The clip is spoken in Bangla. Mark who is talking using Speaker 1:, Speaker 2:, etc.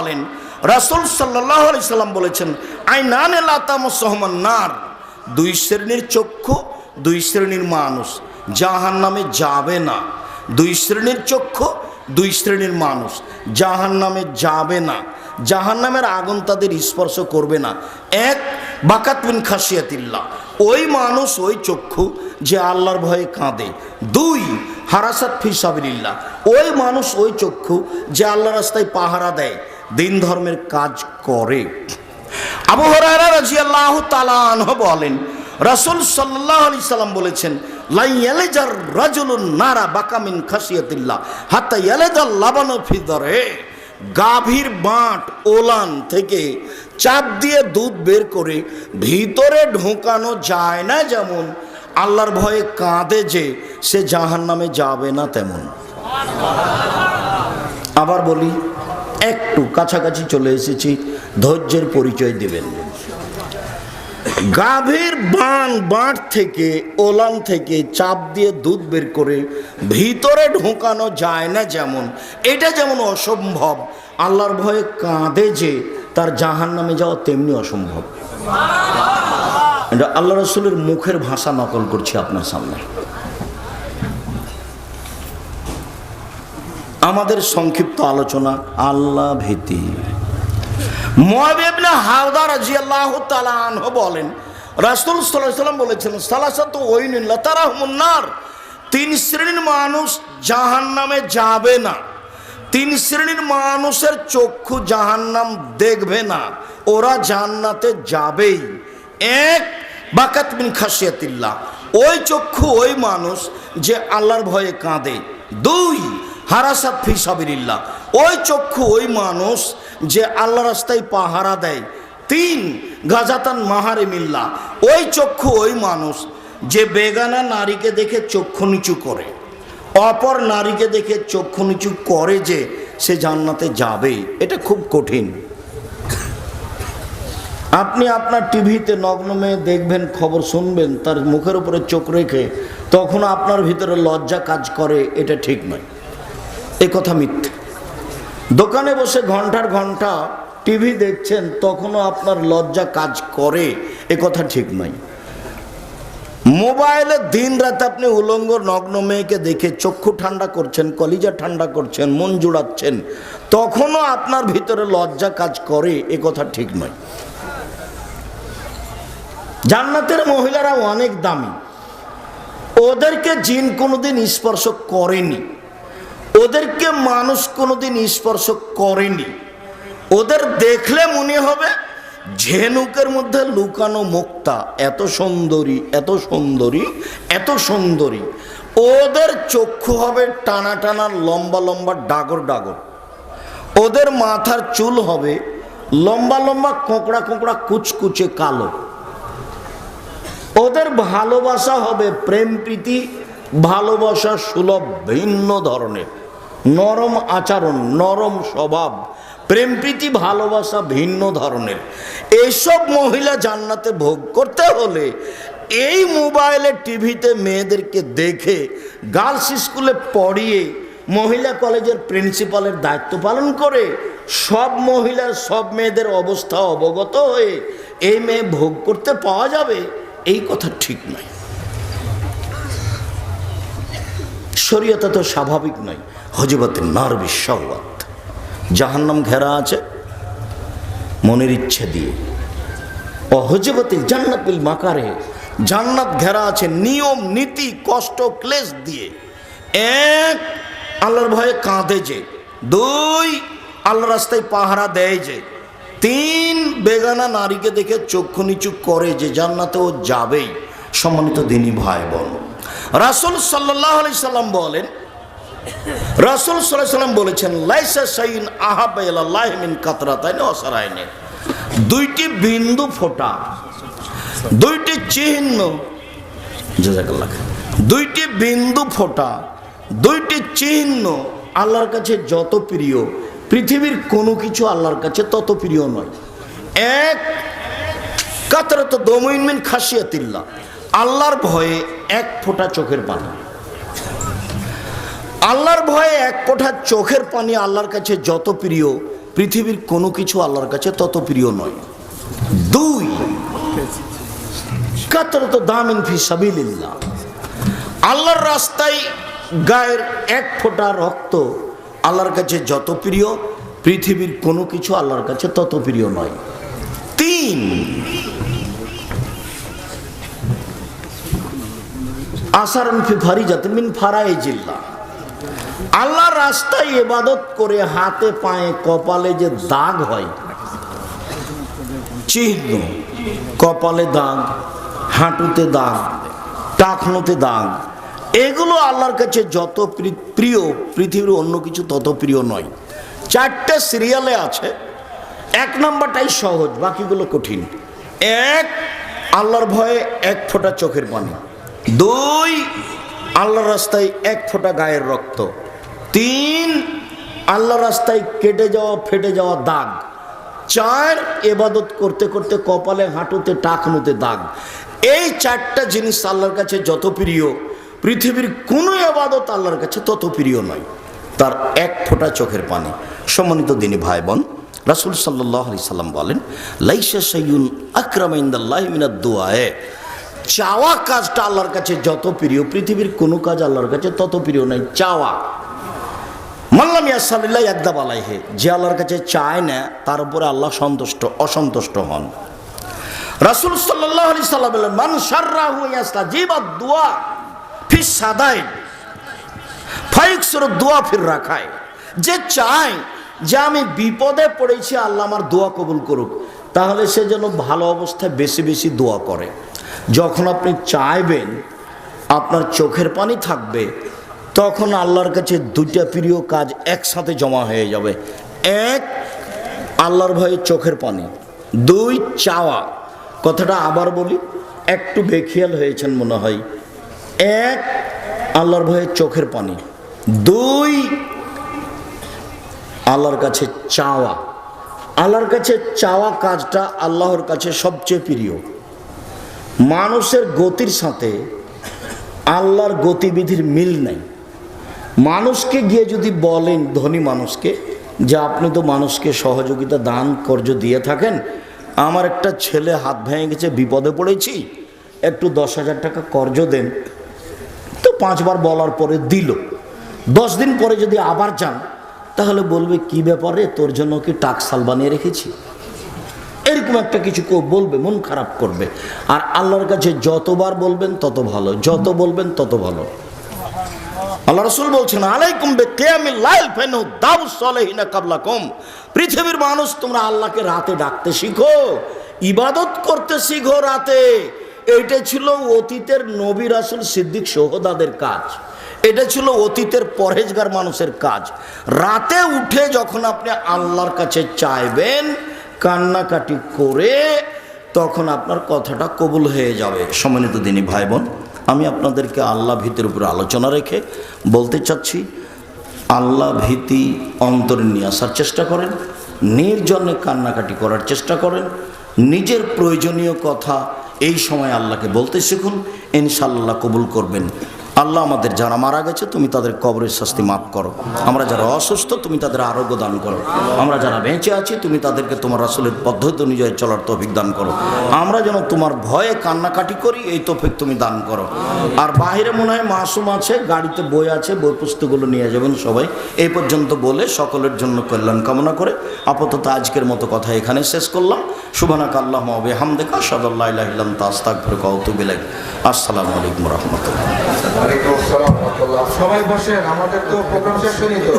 Speaker 1: বলেন, রাসুল সাল্লাহ সাল্লাম বলেছেন আই নান সহমান নার। দুই শ্রেণির চক্ষু, দুই শ্রেণির মানুষ। জাহান নামে যাবে না। দুই শ্রেণির চক্ষু, দুই শ্রেণির মানুষ। জাহান নামে যাবে না। জাহান নামের আগুন তাদের স্পর্শ করবে না। এক, বাকাত বিন খাসিয়াতিল্লাহ ওই মানুষ, ওই চক্ষু যে আল্লাহর ভয়ে কাঁদে। দুই, হারাসাত ফিসাবিল্লাহ ওই মানুষ, ওই চক্ষু যে আল্লাহ রাস্তায় পাহারা দেয়। দিন ধর্মের কাজ করে। আবু হরারা তালাহ বলেন, রাসূল আলাইহি সাল্লাম বলেছেন লাই ইয়ালেজার রাজুলুন নারা বাকামিন গাভীর বাঁট ওলান থেকে চাপ দিয়ে দুধ বের করে ভিতরে ঢোকানো যায় না যেমন, আল্লাহর ভয়ে কাঁদে যে সে জাহান নামে যাবে না তেমন। আবার বলি একটু কাছাকাছি চলে এসেছি, ধৈর্যের পরিচয় দেবেন। গাভীর বান বাঁট থেকে, ওলান থেকে চাপ দিয়ে দুধ বের করে ভিতরে ঢোকানো যায় না যেমন, এটা যেমন অসম্ভব। আল্লাহর ভয়ে কাঁদে যে, তার জাহান নামে যাওয়া তেমনি অসম্ভব। এটা আল্লাহ রসুলের মুখের ভাষা নকল করছি আপনার সামনে। আমাদের সংক্ষিপ্ত আলোচনা আল্লাহ ভীতি। মোয়াবিবনে হাওদা রাজিয়াল্লাহু তাআলা আনহু বলেন, রাসূল সাল্লাম বলেছেন, সালাসাতু ওয়াইনিন লাতারাহুমুন নার, তিন শ্রেণির মানুষ জাহান্নামে যাবে না, তিন শ্রেণির মানুষের চক্ষু জাহান্নাম দেখবে না, ওরা জান্নাতে যাবেই। এক, বাকাত বিন খাসিয়াতিল্লাহ ওই চক্ষু ওই মানুষ যে আল্লাহর ভয়ে কাঁদে। দুই হারাসাত ফি সাবিরিল্লাহ ওই চক্ষু, ওই মানুষ যে আল্লাহ রাস্তায় পাহারা দেয়। তিন, গাজাতান মাহারে মিল্লা ওই চক্ষু, ওই মানুষ যে বেগানা নারীকে দেখে চক্ষু নিচু করে। অপর নারীকে দেখে চক্ষু নিচু করে যে সে জান্নাতে যাবে। এটা খুব কঠিন। আপনি আপনার টিভিতে নগ্ন মেয়ে দেখবেন, খবর শুনবেন, তার মুখের উপরে চোখ রেখে, তখন আপনার ভিতরে লজ্জা কাজ করে, এটা ঠিক নয়। এ কথা মিথ্যে। দোকানে বসে ঘণ্টার ঘণ্টা টিভি দেখছেন, তখনও আপনার লজ্জা কাজ করে। এ কথা ঠিক নয়। মোবাইলে দিন রাত আপনি উলঙ্গ নগ্ন মেয়েকে দেখে চক্ষু ঠান্ডা করছেন, কলিজা ঠান্ডা করছেন, মন জুড়াচ্ছেন, তখনও আপনার ভিতরে লজ্জা কাজ করে। এ কথা ঠিক নয়। জান্নাতের মহিলারা অনেক দামি। ওদেরকে জিন কোনোদিন স্পর্শ করেনি। ওদেরকে মানুষ কোনোদিন স্পর্শ করেনি। ওদের দেখলে মনে হবে ঝেনুকের মধ্যে লুকানো মুক্তা। এত সুন্দরী এত সুন্দরী এত সুন্দরী। ওদের চক্ষু হবে টানা টানা, লম্বা লম্বা, ডাগর ডাগর। ওদের মাথার চুল হবে লম্বা লম্বা, কোঁকড়া কোঁকড়া, কুচকুচে কালো। ওদের ভালোবাসা হবে প্রেম প্রীতি, ভালোবাসা সুলভ, ভিন্ন ধরনের। নরম আচরণ, নরম স্বভাব, প্রেম প্রীতি, ভালোবাসা ভিন্ন ধরনের। এইসব মহিলা জান্নাতে ভোগ করতে হলে এই মোবাইলে টিভিতে মেয়েদেরকে দেখে, গার্লস স্কুলে পড়িয়ে, মহিলা কলেজের প্রিন্সিপালের দায়িত্ব পালন করে, সব মহিলার সব মেয়েদের অবস্থা অবগত হয়ে এই মেয়ে ভোগ করতে পাওয়া যাবে, এই কথা ঠিক নয়। শরীয়তা তো স্বাভাবিক নয়। হজবতের নার বিশ্বাবাদ জাহান্নাম ঘেরা আছে, মনের ইচ্ছে দিয়ে। ও হজবতিল জান্নাতুল মাকারে, জান্নাত ঘেরা আছে নিয়ম, নীতি, কষ্ট, ক্লেশ দিয়ে। এক, আল্লাহর ভয়ে কাঁদে যে। দুই আল্লাহ রাস্তায় পাহারা দেয় যে। তিন, বেগানা নারীকে দেখে চক্ষু নিচু করে যে জান্নাতে ও যাবেই। সম্মানিত দিনী ভাই বোন। রাসুল সাল্লাহ আলি সাল্লাম বলেন রাসুল সাল্লাম বলেছেন, লাইসা সাইন আহাবাইমিন কাতরা তাই না অসারায়নে দুইটি বিন্দু ফোটা, দুইটি চিহ্ন দুইটি বিন্দু ফোটা, দুইটি চিহ্ন আল্লাহর কাছে যত প্রিয়, পৃথিবীর কোনো কিছু আল্লাহর কাছে তত প্রিয় নয়। এক, কাতরাত দমইনমিন খাসিয়াতিল্লাহ আল্লাহর ভয়ে এক ফোঁটা চোখের পানি। আল্লাহর ভয়ে এক ফোঁটা চোখের পানি আল্লাহর কাছে যত প্রিয়, পৃথিবীর কোনো কিছু আল্লাহর কাছে তত প্রিয় নয়। দুই কাতরত দামিন ফি সাবিলিল্লাহ। আল্লাহর রাস্তায় গায়ের এক ফোঁটা রক্ত আল্লাহর কাছে যত প্রিয়, পৃথিবীর কোনো কিছু আল্লাহর কাছে তত প্রিয় নয়। তিন, আসারন ফি ফারিজাত মিন ফারাই জিল্লা আল্লাহর রাস্তায় এবাদত করে হাতে পায়ে কপালে যে দাগ হয়, চিহ্ন, কপালে দাগ, হাঁটুতে দাগ টাকনোতে দাগ, এগুলো আল্লাহর কাছে যত প্রিয়, পৃথিবীর অন্য কিছু তত প্রিয় নয়। চারটে সিরিয়ালে আছে, এক নাম্বারটাই সহজ, বাকিগুলো কঠিন। এক, আল্লাহর ভয়ে এক ফোঁটা চোখের পানি। দুই, আল্লাহর রাস্তায় এক ফোঁটা গায়ের রক্ত। তিন, আল্লাহ রাস্তায় কেটে যাওয়া, ফেটে যাওয়া দাগ। চার, এবাদত করতে করতে কপালে হাঁটুতে, টাকনুতে দাগ। এই চারটা জিনিস আল্লাহর কাছে যত প্রিয়, পৃথিবীর কোনো এবাদত আল্লাহর কাছে তত প্রিয় নয়। তার এক ফোঁটা চোখের পানি। সম্মানিত দিনী ভাই বোন রাসুল সাল্লাহ আলি সাল্লাম বলেন, লাইসা সাইয়ুন আকরামাইন্দাল্লাহ মিনাদ দোয়ায়ে চাওয়া কাজটা আল্লাহর কাছে যত প্রিয়, পৃথিবীর কোনো কাজ আল্লাহর কাছে তত প্রিয় নয়। চাওয়া। ইয়াসাল্লাহ একদা যে আল্লাহর কাছে চায় না, তার উপরে আল্লাহ সন্তুষ্ট, অসন্তুষ্ট হন। রাসুল সাল্লাহ আলি বললেন, মান ইয়াসলা দোয়া ফিস সাদাই ফাইক ফাইকসর দোয়া ফির রাখায় যে চায় যে আমি বিপদে পড়েছি, আল্লাহ আমার দোয়া কবুল করুক, তাহলে সে যেন ভালো অবস্থায় বেশি বেশি দোয়া করে। যখন আপনি চাইবেন, আপনার চোখের পানি থাকবে তখন আল্লাহর কাছে দুইটা প্রিয় কাজ একসাথে জমা হয়ে যাবে। এক, আল্লাহর ভয়ে চোখের পানি। দুই, চাওয়া। কথাটা আবার বলি, একটু বেখিয়াল হয়েছেন মনে হয়। এক, আল্লাহর ভয়ে চোখের পানি। দুই, আল্লাহর কাছে চাওয়া। আল্লাহর কাছে চাওয়া কাজটা আল্লাহর কাছে সবচেয়ে প্রিয়। মানুষের গতির সাথে আল্লাহর গতিবিধির মিল নাই। মানুষকে গিয়ে যদি বলেন, ধনী মানুষকে, যে আপনি তো মানুষকে সহযোগিতা, দান, কর্য দিয়ে থাকেন, আমার একটা ছেলে হাত ভেঙে গেছে, বিপদে পড়েছি, একটু দশ হাজার টাকা কর্জ দেন, তো পাঁচবার বলার পরে দিল। দশ দিন পরে যদি আবার যান তাহলে বলবে, কি ব্যাপারে তোর জন্য কি টাকসাল বানিয়ে রেখেছি? এরকম একটা কিছু কেউ বলবে, মন খারাপ করবে। আর আল্লাহর কাছে যতবার বলবেন, তত ভালো, যত বলবেন, তত ভালো। আল্লাহ রসুল বলছেন, আলাইকুম বে কেয়ামিল লাইল ফেনু দাউ সলেহিনা কাবলাকুম। পৃথিবীর মানুষ, তোমরা আল্লাহকে রাতে ডাকতে শিখো, ইবাদত করতে শিখো রাতে। এটা ছিল অতীতের নবী রাসুল সিদ্দিক সোহদাদের কাজ। এটা ছিল অতীতের পরহেজগার মানুষের কাজ। রাতে উঠে যখন আপনি আল্লাহর কাছে চাইবেন, কান্নাকাটি করে তখন আপনার কথাটা কবুল হয়ে যাবে। সম্মানিত দিনী ভাই বোন আমি আপনাদেরকে আল্লাহ ভীতির উপরে আলোচনা রেখে বলতে চাচ্ছি, আল্লাহ ভীতি অন্তরে নিয়ে আসার চেষ্টা করেন, নির্জনে কান্নাকাটি করার চেষ্টা করেন, নিজের প্রয়োজনীয় কথা এই সময় আল্লাহকে বলতে শিখুন ইনশাল্লাহ কবুল করবেন। আল্লাহ আমাদের যারা মারা গেছে, তুমি তাদের কবরের শাস্তি মাফ করো। আমরা যারা অসুস্থ, তুমি তাদের আরোগ্য দান করো। আমরা যারা বেঁচে আছি, তুমি তাদেরকে তোমার আসলের পদ্ধতি অনুযায়ী চলার তৌফিক দান করো। আমরা যেন তোমার ভয়ে কান্নাকাটি করি, এই তৌফিক তুমি দান করো। আর বাইরে মনে হয় মাসুম আছে, গাড়িতে বই আছে, বই পুস্তকগুলো নিয়ে যাবেন সবাই। এই পর্যন্ত বলে সকলের জন্য কল্যাণ কামনা করে আপাতত আজকের মতো কথা এখানে শেষ করলাম। সুবানাক আল্লাহ হামদেকা সদাল্লাহ তাস্তাক ফির কৌতুবিলাই আসসালামু আলাইকুম
Speaker 2: রাহমাতুল্লাহ। সবাই বসেন আমাদের তো প্রোগ্রাম শেষ হয়নি তো।